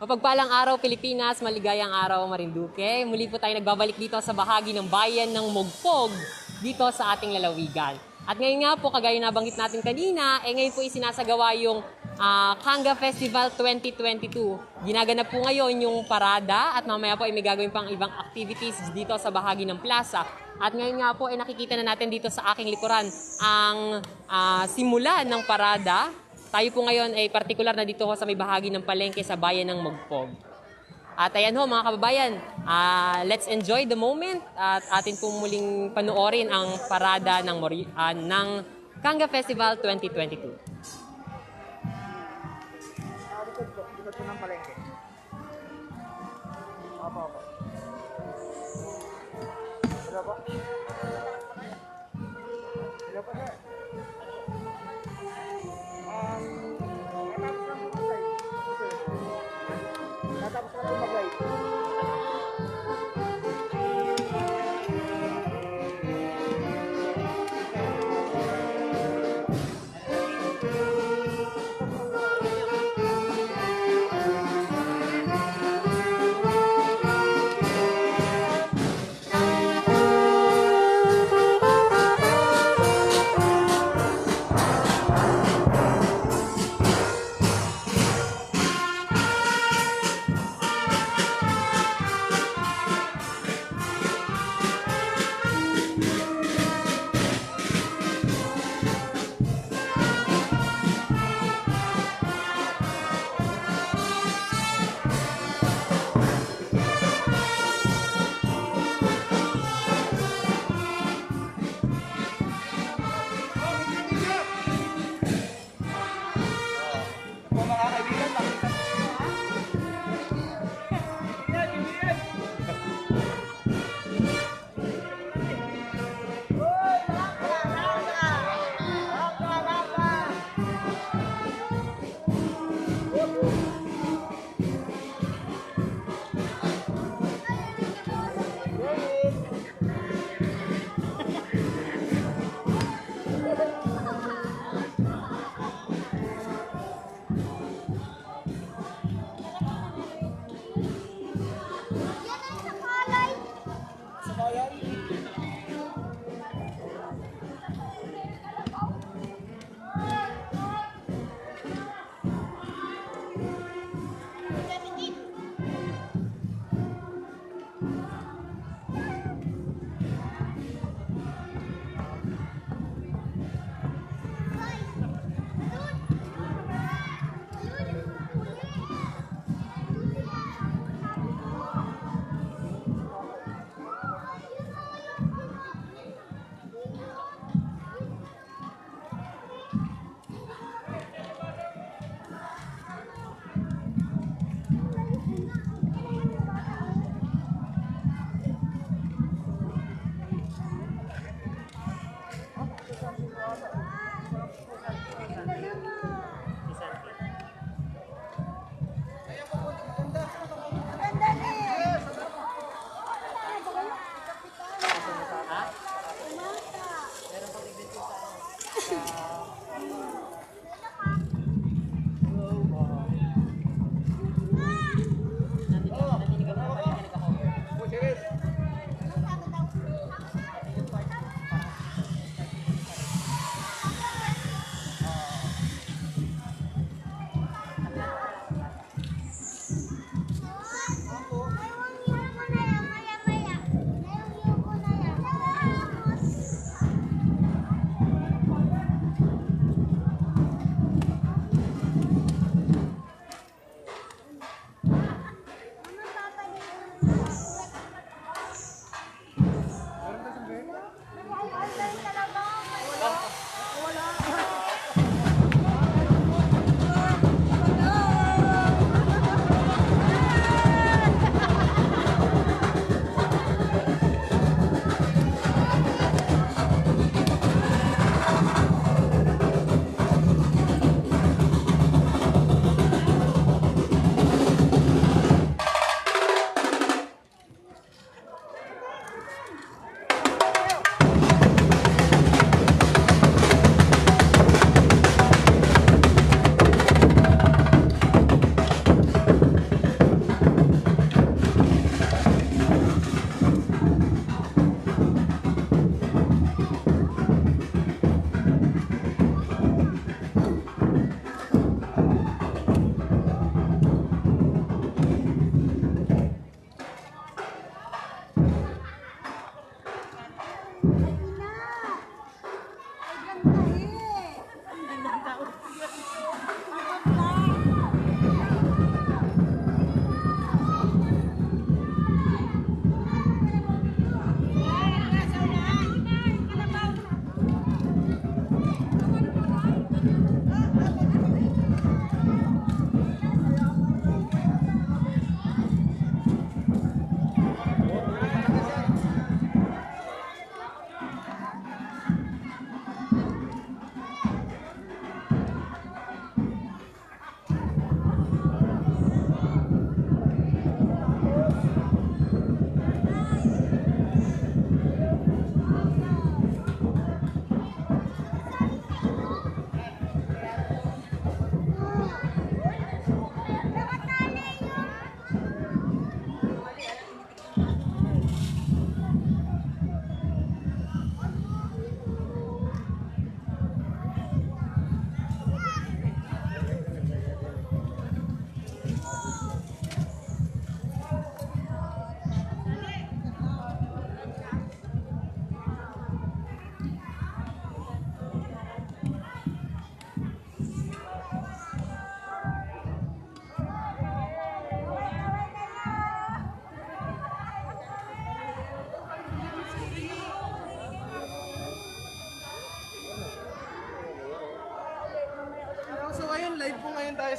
Mapagpalang araw Pilipinas, maligayang araw Marinduque. Muli po tayo nagbabalik dito sa bahagi ng bayan ng Mugpog dito sa ating lalawigan. At ngayon nga po, kagaya nabanggit natin kanina, eh ngayon po isinasagawa yung ah, Kanga Festival 2022. Ginaganap po ngayon yung parada at mamaya po ay may gagawin pang ibang activities dito sa bahagi ng plaza. At ngayon nga po ay nakikita na natin dito sa aking likuran ang ah, simula ng parada tayo po ngayon ay partikular na dito ho sa may bahagi ng palengke sa bayan ng Magpog. At ayan ho mga kababayan, ah, let's enjoy the moment at atin po muling panoorin ang parada ng, Mori- ah, ng Kanga Festival 2022.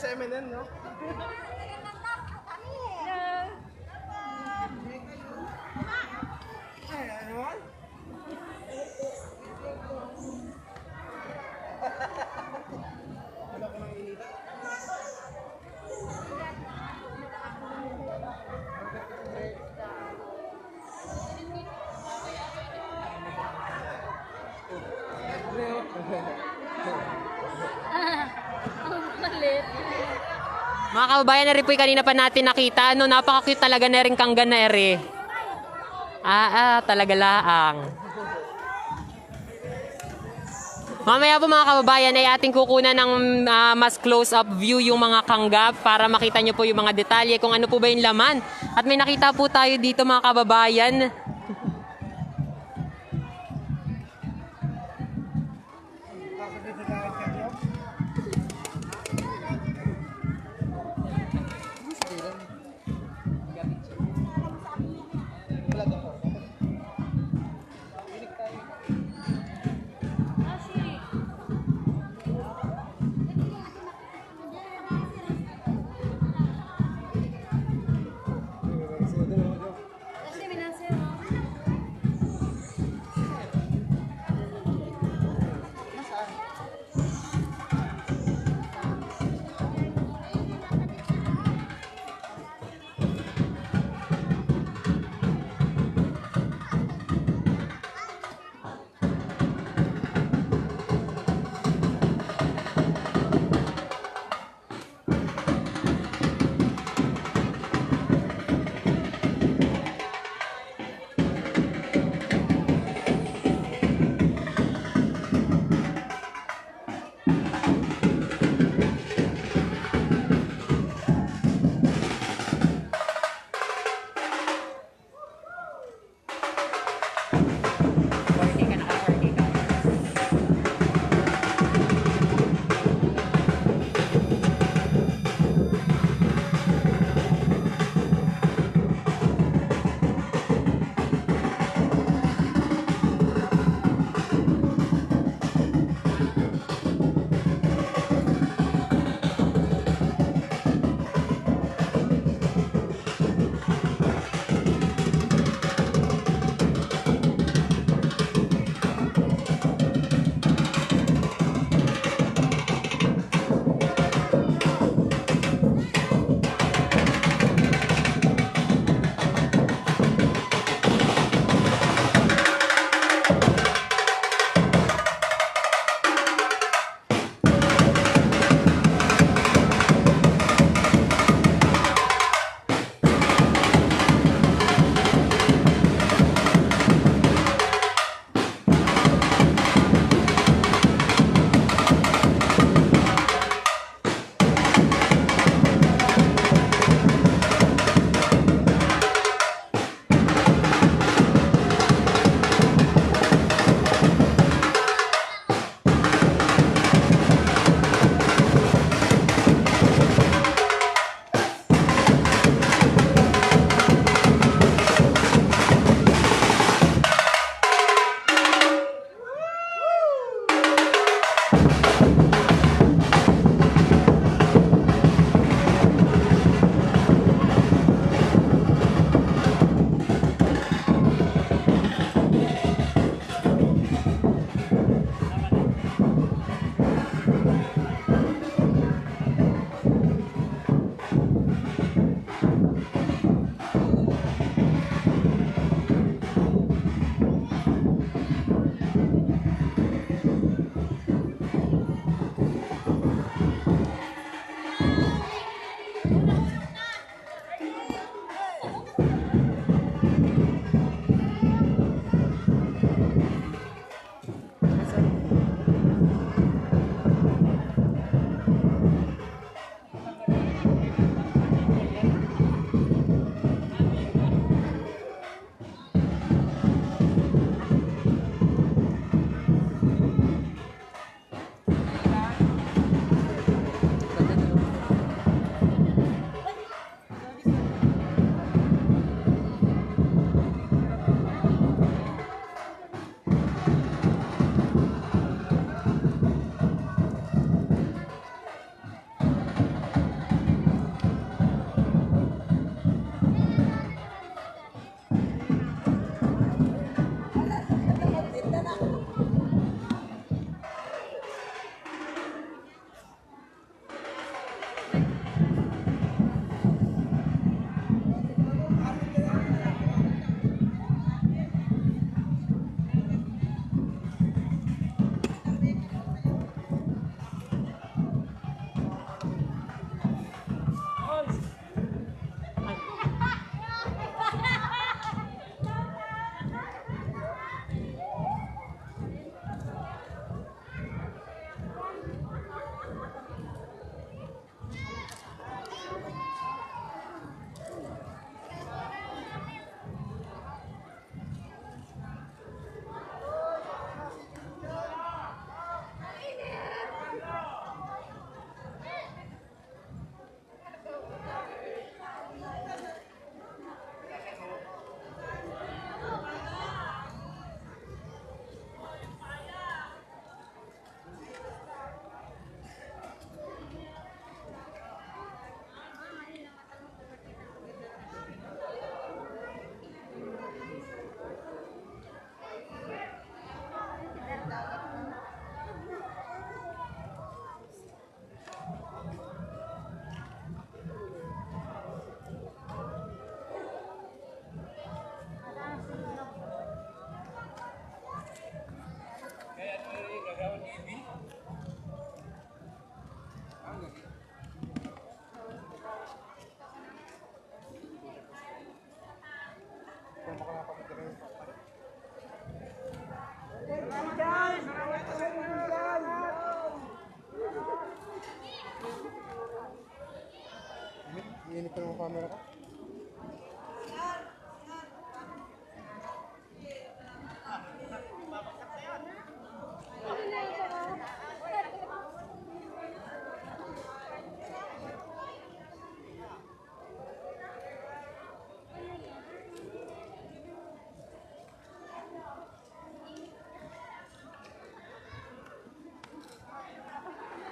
Sa MNN, no? Mga kababayan na rin po kanina pa natin nakita. Ano, napaka-cute talaga na rin kangga na ere. Ah, ah, talaga laang. Mamaya po mga kababayan ay ating kukunan ng ah, mas close-up view yung mga kangga para makita nyo po yung mga detalye kung ano po ba yung laman. At may nakita po tayo dito mga kababayan.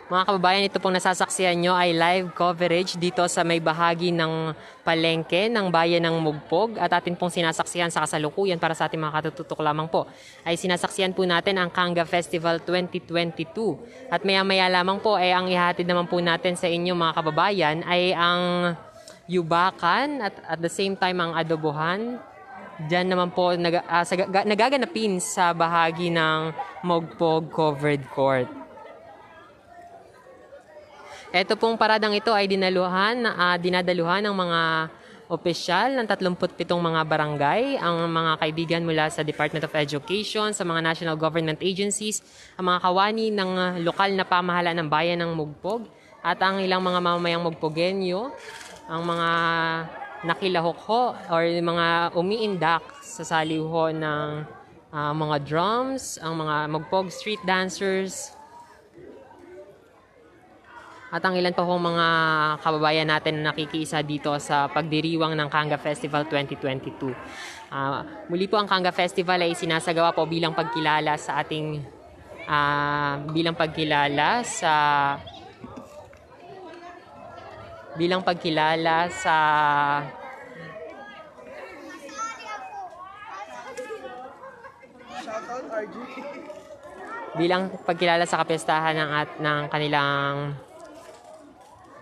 Mga kababayan, ito pong nasasaksiyan nyo ay live coverage dito sa may bahagi ng palengke ng bayan ng Mugpog. At atin pong sinasaksiyan sa kasalukuyan para sa ating mga katututok lamang po ay sinasaksiyan po natin ang Kanga Festival 2022 at maya-maya lamang po ay ang ihatid naman po natin sa inyo mga kababayan ay ang yubakan at at the same time ang adobohan. Diyan naman po nag, ah, sa, ga- nagaganapin sa bahagi ng Mogpog Covered Court. Ito pong paradang ito ay dinaluhan, ah, dinadaluhan ng mga opisyal ng 37 mga barangay, ang mga kaibigan mula sa Department of Education, sa mga national government agencies, ang mga kawani ng ah, lokal na pamahalaan ng bayan ng Mugpog, at ang ilang mga mamamayang Mugpogenyo, ang mga nakilahok ho, or mga umiindak sa saliho ng ah, mga drums, ang mga Mugpog street dancers, at ang ilan pa hong mga kababayan natin na nakikiisa dito sa pagdiriwang ng Kanga Festival 2022. Ah, muli po ang Kanga Festival ay sinasagawa po bilang pagkilala sa ating ah, bilang pagkilala sa bilang pagkilala sa Shoutout RG. bilang pagkilala sa kapestahan ng at ng kanilang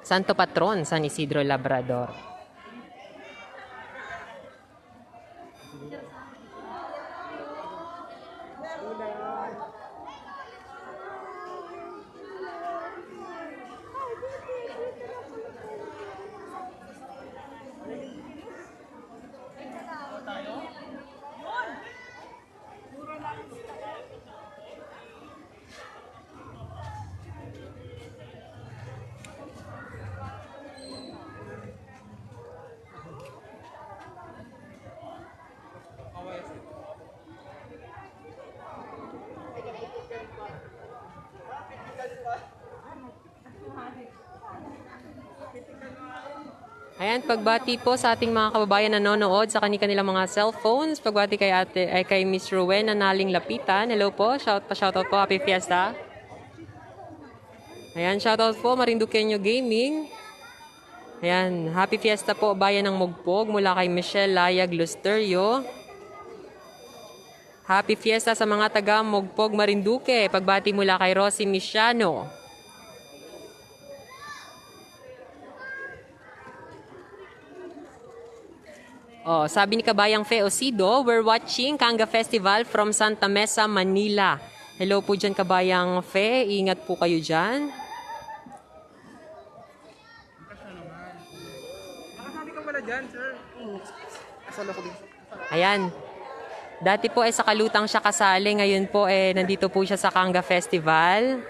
Santo Patron San Isidro Labrador. Ayan, pagbati po sa ating mga kababayan na nanonood sa kanilang mga cellphones. Pagbati kay ate, ay kay Miss Rowena Naling Lapitan. Hello po, shout pa shoutout po, happy fiesta. Ayan, shoutout po, Marinduqueño Gaming. Ayan, happy fiesta po, bayan ng Mugpog mula kay Michelle Layag Lusterio. Happy fiesta sa mga taga Mugpog Marinduque. Pagbati mula kay Rosie Misiano. Oh, sabi ni Kabayang Fe Osido, we're watching Kanga Festival from Santa Mesa, Manila. Hello po dyan Kabayang Fe, ingat po kayo dyan. Nakasali ka pala dyan, sir. Din. Ayan. Dati po ay sa Kalutang siya kasali, ngayon po eh nandito po siya sa Kanga Festival.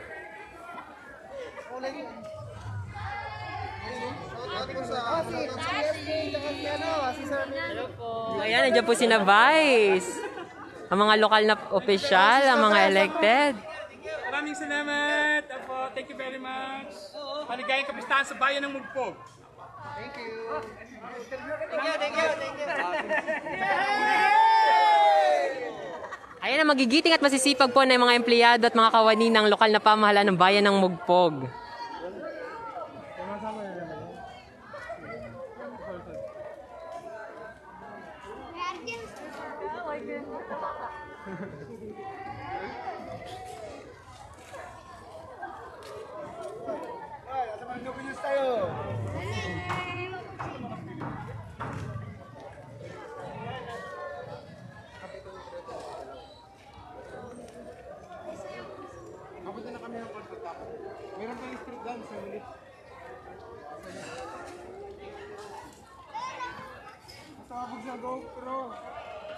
Ayan, nandiyan po si Vice. Ang mga lokal na opisyal, ang mga elected. Maraming salamat. Apo, thank you very much. Maligayang kapistahan sa bayan ng Mugpog. Ayan ang magigiting at masisipag po ng mga empleyado at mga kawani ng lokal na pamahalaan ng bayan ng Mugpog. ハハハハ。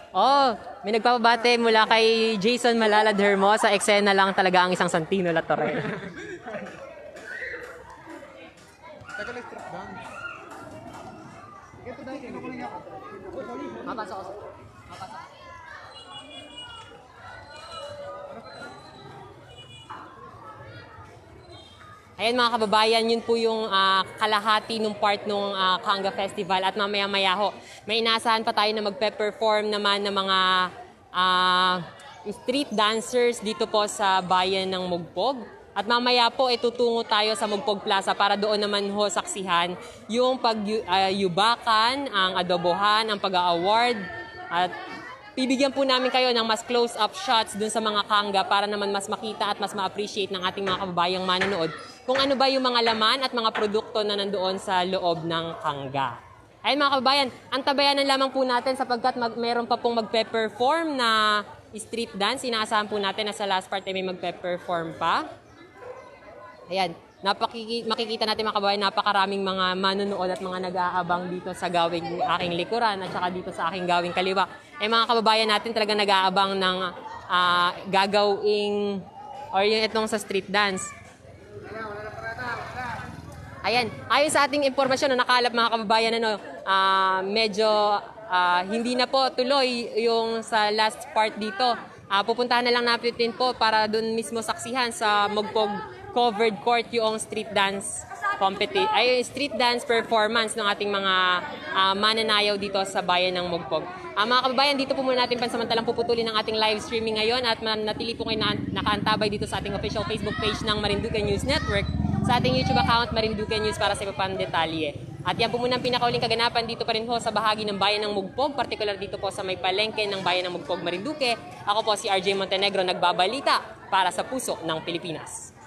Oh, may nagpapabate mula kay Jason Malalad Hermosa. Eksena lang talaga ang isang Santino La Torre. Mapasok ako. Mapasok. Ayan mga kababayan, yun po yung ah, kalahati nung part nung ah, Kanga Festival. At mamaya-maya ho, may inaasahan pa tayo na magpe-perform naman ng mga ah, street dancers dito po sa bayan ng Mugpog. At mamaya po itutungo tayo sa Mugpog Plaza para doon naman ho saksihan yung pagyubakan, ang adobohan, ang pag-award at Bibigyan po namin kayo ng mas close-up shots dun sa mga kanga para naman mas makita at mas ma-appreciate ng ating mga kababayang manonood kung ano ba yung mga laman at mga produkto na nandoon sa loob ng kanga. Ayun mga kababayan, antabayanan lamang po natin sapagkat mag, meron pa pong magpe-perform na street dance. Inaasahan po natin na sa last part ay may magpe-perform pa. Ayan, napakiki, makikita natin mga kababayan, napakaraming mga manonood at mga nag-aabang dito sa gawing aking likuran at saka dito sa aking gawing kaliwa. Eh mga kababayan natin talaga nag-aabang ng ah, gagawing or yung itong sa street dance. Ayan, ayon sa ating impormasyon na nakalap mga kababayan, ano, ah, medyo ah, hindi na po tuloy yung sa last part dito. Ah, pupuntahan na lang natin po para doon mismo saksihan sa Mogpog covered court yung street dance competi ay street dance performance ng ating mga ah, mananayaw dito sa bayan ng Mogpog. Ah, mga kababayan, dito po muna natin pansamantalang puputulin ang ating live streaming ngayon at manatili po kayo na, nakaantabay dito sa ating official Facebook page ng Marinduque News Network sa ating YouTube account Marinduque News para sa iba pang detalye. At yan po muna ang pinakauling kaganapan dito pa rin ho sa bahagi ng bayan ng Mugpog, particular dito po sa may palengke ng bayan ng Mugpog, Marinduque. Ako po si RJ Montenegro, nagbabalita para sa puso ng Pilipinas.